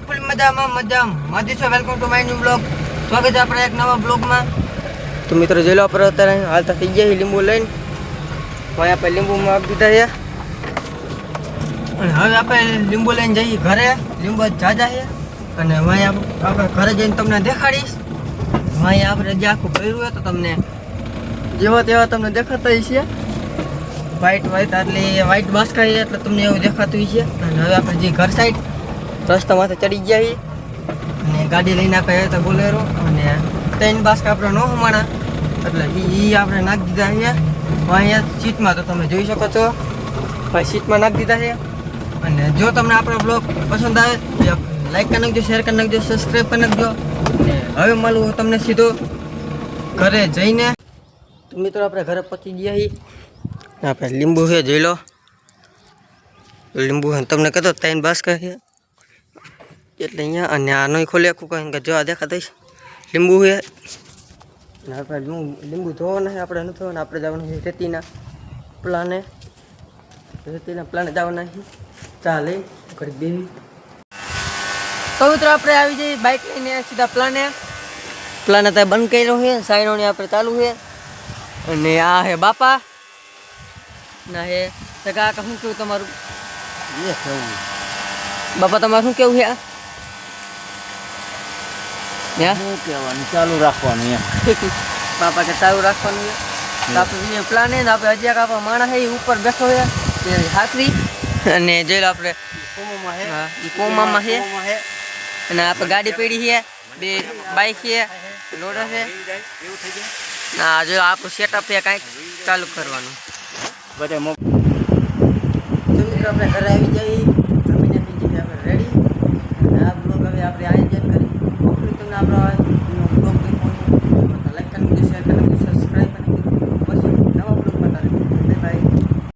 મજામાં મજામાં. માજી છો welcome to my new blog સ્વાગત છે આપણે એક નવા બ્લોગમાં તો મિત્રો જોઈ લો આપણે અત્યારે હાલતા થઈ ગયા લીંબુ લઈને. ભાઈ આપણે લીંબુમાં આપી દીધા છે. અને હવે આપણે લીંબુ લઈને જઈએ ઘરે. લીંબુ જાજા છે. અને વાંઈ આપણે ઘરે જઈને તમને દેખાડીશ. વાંઈ આપણે જે આખું કર્યું હોય તો તમને, જેવા તેવા તમને દેખાતા છે વ્હાઈટ વ્હાઈટ એટલે વ્હાઈટ બાસ્કા એટલે તમને એવું દેખાતું છે અને હવે આપણે જે ઘર સાઈડ રસ્તા માથે ચડી ગયા છીએ અને ગાડી લઈને આપણે હતા બોલેરો. અને ત્રણ બાસકા આપણે ન હમાણા. એટલે એ આપણે નાખી દીધા છે અહીંયા સીટમાં તો તમે જોઈ શકો છો. ભાઈ સીટમાં નાખી દીધા છે અને જો તમને આપણો બ્લોગ પસંદ આવે લાઈક કરી નાખજો શેર કરી નાખજો સબસ્ક્રાઈબ કરી નાખજો. અને હવે મળું તમને સીધો ઘરે જઈને. તો મિત્રો આપણે ઘરે પહોંચી ગયા છીએ આપણે લીંબુ છે જોઈ લો. લીંબુ તમને કહેતો ત્રણ બાસકા છે એટલે અહીંયા અને આ નહીં ખોલી આખું કહે કે જો આ દેખાતા લીંબુ છે. લીંબુ ધોવાના આપણે નથી ધોવાના આપણે જવાનું છે રેતીના પ્લાને. રેતીના પ્લાને જવાના છે. ચાલે કરી દેવી બેવી આપણે આવી જઈએ બાઇક લઈને સીધા પ્લાને. પ્લાને ત્યાં બંધ કર્યો છે સાયરોની આપણે ચાલુ છે. અને આ હે બાપા. ના હે કાકા શું કેવું તમારું? બાપા તમારું શું કેવું છે? આ હે શું કહેવાનું? ચાલુ રાખવાનું એમ. બાપા કે ચાલુ રાખવાનું છે? આપણે જે પ્લાન ને આપણે હજી આપણો માણસ એ ઉપર બેઠો છે તે હાથરી અને જોઈ લો આપણે. કોમામાં છે. અને આપણે ગાડી પડી છે બે બાઈક છે લોડર છે. ના જો આપણું સેટઅપ છે કાંઈક ચાલુ કરવાનું. બધે આપણે ઘરે આવી જઈએ.